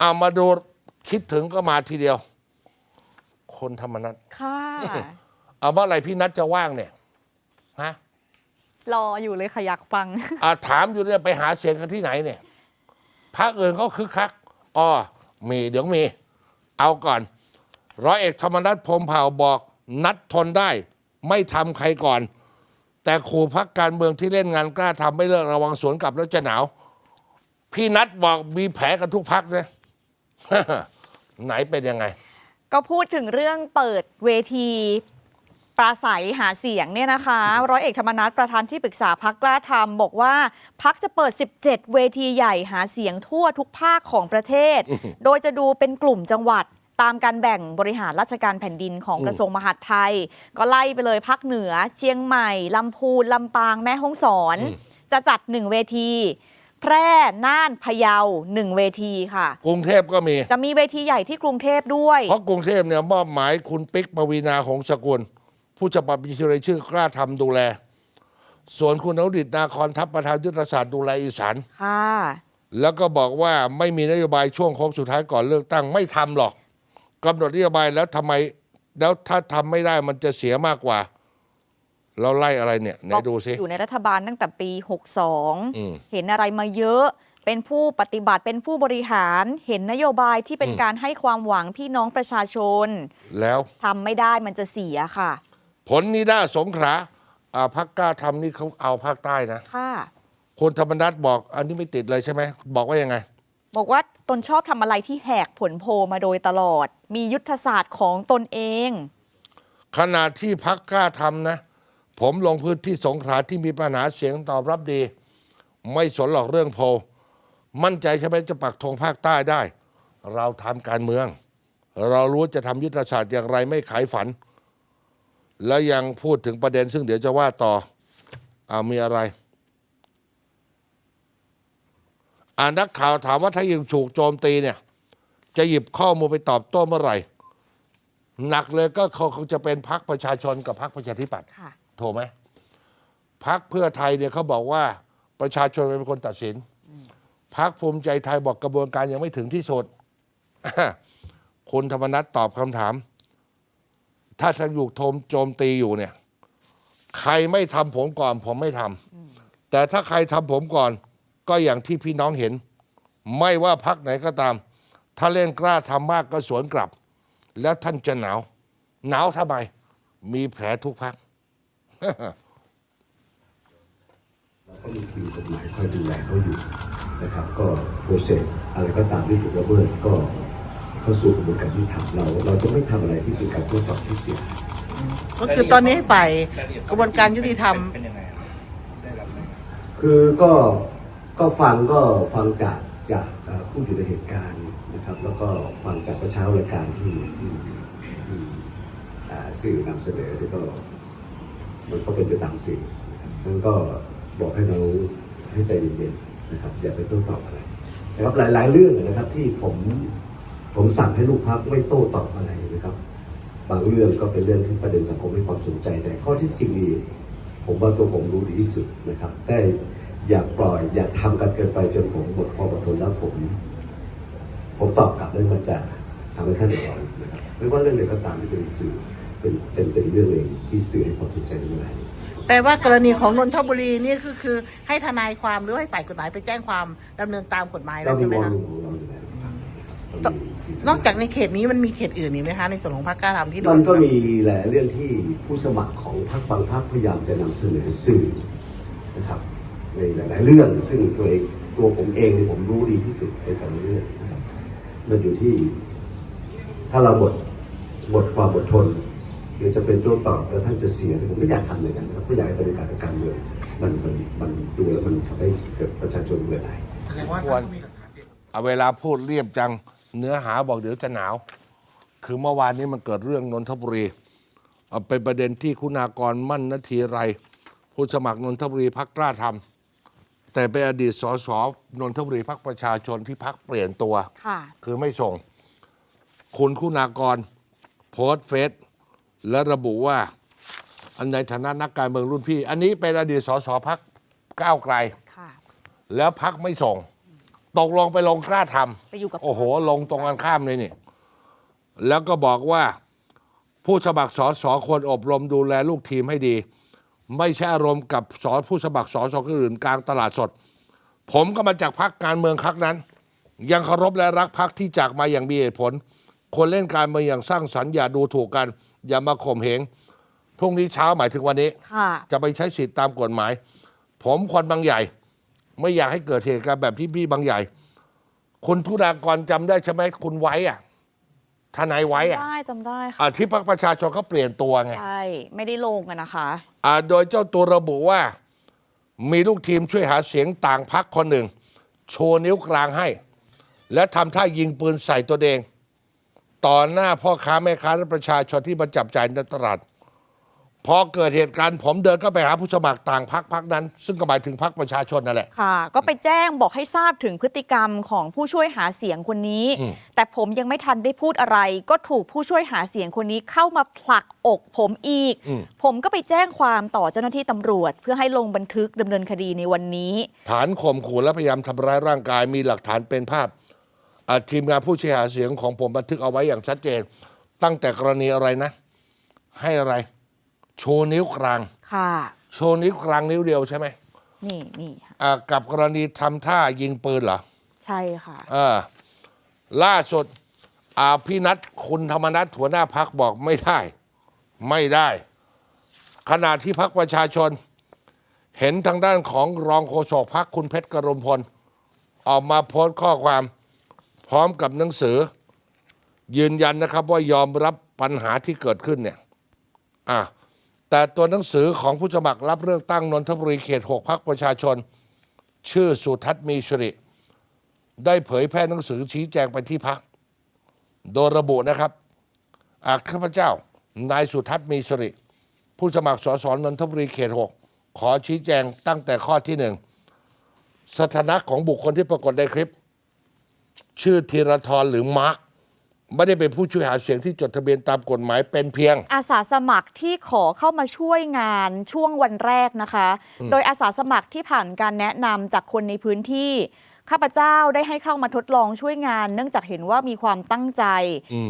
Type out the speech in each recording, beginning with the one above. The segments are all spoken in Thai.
เอามาดูคิดถึงก็มาทีเดียว คนธรรมนัตค่ะ เอาเมื่อไหร่พี่นัทจะว่างเนี่ยฮะรออยู่เลยค่ะอยากฟัง อ่าถามอยู่เนี่ยไปหาเสียงกันที่ไหนเนี่ยพักอื่นเขาคึกคักอ๋อมีเดี๋ยวมี เอาก่อน ร้อยเอกธรรมนัฐพรหมเผ่าบอก นัดทนได้ ไม่ทำใครก่อน แต่ขู่พักการเมืองที่เล่นงานกล้าทำไม่เลิกระวังสวนกลับแล้วจะหนาว พี่นัดบอกมีแผลกันทุกพักนะ ไหนเป็นยังไง ก็พูดถึงเรื่องเปิดเวทีปราศัยหาเสียงเนี่ยนะคะ ร้อยเอกธรรมนัฐประธานที่ปรึกษาพักกล้าทำบอกว่าพักจะเปิด 17 เวทีใหญ่หาเสียงทั่วทุกภาคของประเทศ โดยจะดูเป็นกลุ่มจังหวัดตามการแบ่งบริหารราชการแผ่นดินของกระทรวงมหาดไทย ก็ไล่ไปเลยภาคเหนือ เชียงใหม่ ลำพูน ลำปาง แม่ฮ่องสอน จะจัดหนึ่งเวที แพร่น่านพะเยาหนึ่งเวทีค่ะ กรุงเทพก็มี จะมีเวทีใหญ่ที่กรุงเทพด้วย เพราะกรุงเทพเนี่ยมอบหมายคุณปิ๊กปวีนาหงสกุล ผู้จะบัญชีรายชื่อกล้าทำดูแล ส่วนคุณอนุดิตนาคอนทัพประธานยุทธศาสตร์ดูแลอีสานค่ะ แล้วก็บอกว่าไม่มีนโยบายช่วงโค้งสุดท้ายก่อนเลือกตั้งไม่ทำหรอกกำหนดนโยบายแล้วทำไมแล้วถ้าทำไม่ได้มันจะเสียมากกว่า เราไล่อะไรเนี่ยไหนดูสิ อยู่ในรัฐบาลตั้งแต่ปีอืม62 เห็นอะไรมาเยอะ เป็นผู้ปฏิบัติเป็นผู้บริหาร เห็นนโยบายที่เป็นการให้ความหวังพี่น้องประชาชนแล้วทำไม่ได้มันจะเสียค่ะ ผลนิด้าสงขลาอ่าพักกล้าทำนี่เขาเอาภาคใต้นะ ค่ะ คนธรรมนัฐบอกอันนี้ไม่ติดเลยใช่ไหม บอกว่ายังไง บอกว่าตนชอบทำอะไรที่แหกผลโพลมาโดยตลอด มียุทธศาสตร์ของตนเอง ขณะที่พักกล้าทำนะ ผมลงพื้นที่สงขลาที่มีปัญหาเสียงตอบรับดี ไม่สนหรอกเรื่องโพลมั่นใจใช่ไหมจะปักธงภาคใต้ได้ เราทำการเมือง เรารู้จะทำยุทธศาสตร์อย่างไรไม่ขายฝัน แล้วยังพูดถึงประเด็นซึ่งเดี๋ยวจะว่าต่ออามีอะไรอ่านนักข่าวถามว่าถ้ายิงถูกโจมตีเนี่ย จะหยิบข้อมูลไปตอบโต้เมื่อไหร่ หนักเลยก็คงจะเป็นพักประชาชนกับพักประชาธิปัตย์ ถูกไหมพักเพื่อไทยเนี่ยเขาบอกว่าประชาชนเป็นคนตัดสินพักภูมิใจไทยบอกกระบวนการยังไม่ถึงที่สุดคุณธรรมนัฐตอบคำถาม ถ้าทานอยู่โทมโจมตีอยู่เนี่ย ใครไม่ทำผมก่อน ผมไม่ทำแต่ถ้าใครทำผมก่อน ก็อย่างที่พี่น้องเห็น ไม่ว่าพักไหนก็ตาม ถ้าเล่นกล้าทำมากก็สวนกลับ แล้วท่านจะหนาว หนาวทำไม มีแผลทุกพัก ก็มีทีมกฎหมายคอยดูแลเขาอยู่นะครับ ก็โปรเซสอะไรก็ตามที่ถูกละเมิดก็เข้าสู่กระบวนการยุติธรรมเรา เราจะไม่ทำอะไรที่เป็นการโต้ตอบที่เสี่ยงก็คือตอนนี้ให้ไปกระบวนการยุติธรรม เป็นยังไงครับได้รับไหมคือก็ก็ฟังก็ฟังจากจากเอ่อผู้อยู่ในเหตุการณ์นะครับ แล้วก็ฟังจากประชารายการที่ที่ที่อ่าสื่อนำเสนอแล้วก็ มันก็เป็นไปตามสื่อนะครับนั้นก็บอกให้เราให้ใจเย็นๆนะครับ อย่าไปโต้ตอบอะไรนะครับหลาย ๆ เรื่องนะครับที่ผมผมสั่งให้ลูกพักไม่โต้ตอบอะไรนะครับ บางเรื่องก็เป็นเรื่องที่ประเด็นสังคมให้ความสนใจแต่ข้อที่จริงนี่ผมว่าตัวผมรู้ดีที่สุดนะครับแต่อย่าปล่อยอย่าทำกันเกินไปจนผมหมดความอดทนแล้วผม ผมตอบกลับแล้วมันจะทำให้ท่านเดือดร้อนนะครับไม่ว่าเรื่องใดก็ตามที่เป็นสื่อ เป็นเป็นเป็นเรื่องเองที่สื่อให้ความสนใจในเมื่อไหร่แปลว่ากรณีของนนทบุรีนี่คือคือให้ทนายความหรือให้ฝ่ายกฎหมายไปแจ้งความดำเนินตามกฎหมายแล้เราวมีใช่ไหมวอลคะลุ่มของเราอยู่แล้วนะครับตนอกจากในเขตนี้มันมีเขตอื่นอีกไหมคะในส่วนของภาคกล้าทำที่โดมันนก็มีหลายเรื่องที่ผู้สมัครของพรรคบางพรรคพยายามจะนำเสนอสื่อนะครับในหลาย ๆ เรื่องซึ่งตัวเองตัวผมเองเนี่ยผมรู้ดีที่สุดในแต่ละเรื่องนะครับมันอยู่ที่ ถ้าเราหมดหมดความอดทน หรือจะเป็นโต้ตอบแล้วท่านจะเสียผมไม่อยากทำเลยกันนะครับไม่อยากให้บรรยากาศทางการเมืองมันมันมันดูแล้วมันทำให้เกิดประชาชนเบื่อหน่ายแสดงว่าควรเอาเวลาพูดเรียบจังเนื้อหาบอกเดี๋ยวจะหนาว คือเมื่อวานนี้มันเกิดเรื่องนนทบุรีเอาเป็นประเด็นที่คุณากรมั่นนาทีไร ผู้สมัครนนทบุรีพักกล้าทำแต่เป็นอดีตสสนนทบุรีพักประชาชนที่พักเปลี่ยนตัว ค่ะ คือไม่ส่ง คุณคุณากร โพสต์เฟซ และระบุว่า อันในฐานะนักการเมืองรุ่นพี่ อันนี้เป็นอดีตสสพักก้าวไกล ค่ะ แล้วพักไม่ส่ง ตกลงไปลงกล้าทไปอยู่กับำโอ้โห ลงตรงกันข้ามเลยนี่ แล้วก็บอกว่าผู้สมัครสอสอควรอบรมดูแลลูกทีมให้ดี ไม่ใช่อารมณ์กับสอผู้สมัครสอสอคนอื่นกลางตลาดสด ผมก็มาจากพักการเมืองพักนั้น ยังเคารพและรักพักที่จากมาอย่างมีเหตุผล คนเล่นการเมืองอย่างสร้างสรรค์อย่าดูถูกกัน อย่ามาข่มเหงพรุ่งนี้เช้าหมายถึงวันนี้ ค่ะ จะไปใช้สิทธิตามกฎหมาย ผมคนบางใหญ่ ไม่อยากให้เกิดเหตุการณ์แบบที่พี่บางใหญ่ คุณผู้ดากรจำได้ใช่ไหมคุณไว้อะทนายไว้อะได้จำได้ค่ะ อะที่พรรคประชาชนเขาเปลี่ยนตัวไง ใช่ ไม่ได้ลงกันนะคะ อ่าโดยเจ้าตัวระบุว่า มีลูกทีมช่วยหาเสียงต่างพักคนหนึ่ง โชว์นิ้วกลางให้ และทำท่ายิงปืนใส่ตัวเอง ต่อหน้าพ่อค้าแม่ค้าและประชาชนที่มาจับจ่ายในตลาดพอเกิดเหตุการณ์ผมเดินก็ไปหาผู้สมัครต่างพักพักนั้น ซึ่งก็หมายถึงพักประชาชนนั่นแหละ ค่ะ ก็ไปแจ้งบอกให้ทราบถึงพฤติกรรมของผู้ช่วยหาเสียงคนนี้อืมแต่ผมยังไม่ทันได้พูดอะไร ก็ถูกผู้ช่วยหาเสียงคนนี้เข้ามาผลักอกผมอีก ผมก็ไปแจ้งความต่อเจ้าหน้าที่ตำรวจ เพื่อให้ลงบันทึกดำเนินคดีในวันนี้ ฐานข่มขู่และพยายามทำร้ายร่างกายมีหลักฐานเป็นภาพอะ ทีมงานผู้ช่วยหาเสียงของผมบันทึกเอาไว้อย่างชัดเจน ตั้งแต่กรณีอะไรนะ ให้อะไร โชว์นิ้วกลาง ค่ะ โชว์นิ้วกลางนิ้วเดียวใช่ไหมนี่นี่ค่ะอะกับกรณีทำท่ายิงปืนเหรอใช่ค่ะ เออล่าสุดอ่าพี่นัทคุณธรรมนัทหัวหน้าพักบอกไม่ได้ ไม่ได้ ขณะที่พักประชาชน เห็นทางด้านของรองโฆษกพักคุณเพชรกรุณพล ออกมาโพสต์ข้อความ พร้อมกับหนังสือ ยืนยันนะครับว่ายอมรับปัญหาที่เกิดขึ้นเนี่ยอะแต่ตัวหนังสือของผู้สมัครรับเลือกตั้งนนทบุรีเขต6พักประชาชน ชื่อสุทัศน์มีชริ ได้เผยแพร่หนังสือชี้แจงไปที่พัก โดยระบุนะครับอาข้าพเจ้า นายสุทัศน์มีสริ ผู้สมัครสสนนทบุรีเขต6ขอชี้แจงตั้งแต่ข้อที่หนึ่งสถานะของบุคคลที่ปรากฏในคลิป ชื่อธีรทรหรือมาร์คไม่ได้เป็นผู้ช่วยหาเสียงที่จดทะเบียนตามกฎหมายเป็นเพียง อาสาสมัครที่ขอเข้ามาช่วยงานช่วงวันแรกนะคะ โดยอาสาสมัครที่ผ่านการแนะนำจากคนในพื้นที่ข้าพเจ้าได้ให้เข้ามาทดลองช่วยงาน เนื่องจากเห็นว่ามีความตั้งใจ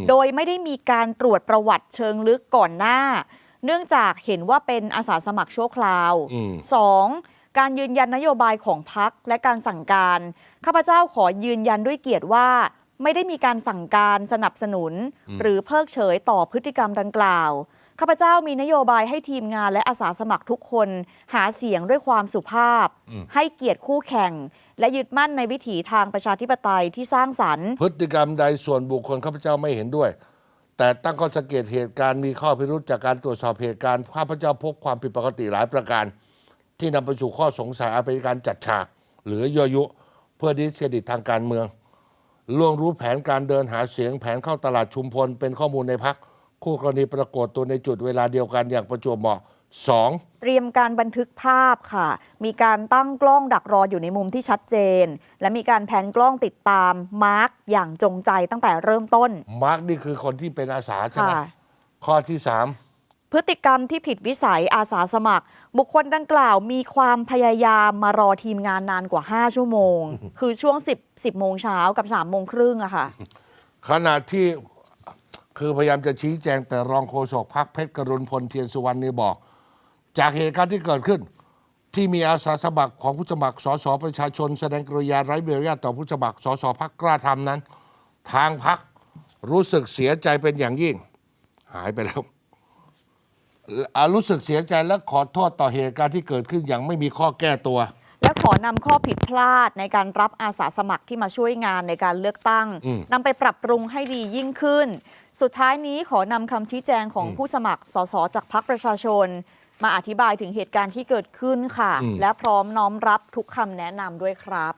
โดยไม่ได้มีการตรวจประวัติเชิงลึกก่อนหน้า เนื่องจากเห็นว่าเป็นอาสาสมัครชั่วคราวอืมสอง การยืนยันนโยบายของพักและการสั่งการ ข้าพเจ้าขอยืนยันด้วยเกียรติว่า ไม่ได้มีการสั่งการสนับสนุน หรือเพิกเฉยต่อพฤติกรรมดังกล่าว ข้าพเจ้ามีนโยบายให้ทีมงานและอาสาสมัครทุกคน หาเสียงด้วยความสุภาพ ให้เกียรติคู่แข่ง และยึดมั่นในวิถีทางประชาธิปไตยที่สร้างสรรค์ พฤติกรรมใดส่วนบุคคลข้าพเจ้าไม่เห็นด้วย แต่ตั้งข้อสังเกตเหตุการณ์มีข้อพิรุธจากการตรวจสอบเหตุการณ์ข้าพเจ้าพบความผิดปกติหลายประการ ที่นำไปสู่ข้อสงสัยอาจเป็นการจัดฉาก หรือยั่วยุ เพื่อดิสเครดิตทางการเมืองล่วงรู้แผนการเดินหาเสียงแผนเข้าตลาดชุมพล เป็นข้อมูลในพักคู่กรณีปรากฏตัวในจุดเวลาเดียวกันอย่างประจวบเหมาะสองเตรียมการบันทึกภาพค่ะ มีการตั้งกล้องดักรออยู่ในมุมที่ชัดเจน และมีการแผนกล้องติดตามมาร์กอย่างจงใจตั้งแต่เริ่มต้น มาร์กนี่คือคนที่เป็นอาสาใช่ไหมค่ะข้อที่สาม พฤติกรรมที่ผิดวิสัยอาสาสมัคร บุคคลดังกล่าวมีความพยายามมารอทีมงานนานกว่า 5 ชั่วโมง คือช่วง 10 10โมงเช้ากับ3โมงครึ่งอะค่ะ ขณะที่คือพยายามจะชี้แจงแต่รองโฆษกพักเพชรกรุณพลเทียนสุวรรณนี่บอก จากเหตุการณ์ที่เกิดขึ้น ที่มีอาสาสมัครของผู้สมัครสสประชาชน แสดงกริยาไร้เบรยาทต่อผู้สมัครสสพักกล้าทำนั้น ทางพักรู้สึกเสียใจเป็นอย่างยิ่ง หายไปแล้วอ่า รู้สึกเสียใจและขอโทษต่อเหตุการณ์ที่เกิดขึ้นอย่างไม่มีข้อแก้ตัว และขอนำข้อผิดพลาดในการรับอาสาสมัครที่มาช่วยงานในการเลือกตั้งอืมนำไปปรับปรุงให้ดียิ่งขึ้น สุดท้ายนี้ขอนำคำชี้แจงของผู้สมัครสสจากพรรคประชาชน มาอธิบายถึงเหตุการณ์ที่เกิดขึ้นค่ะ และพร้อมน้อมรับทุกคำแนะนำด้วยครับ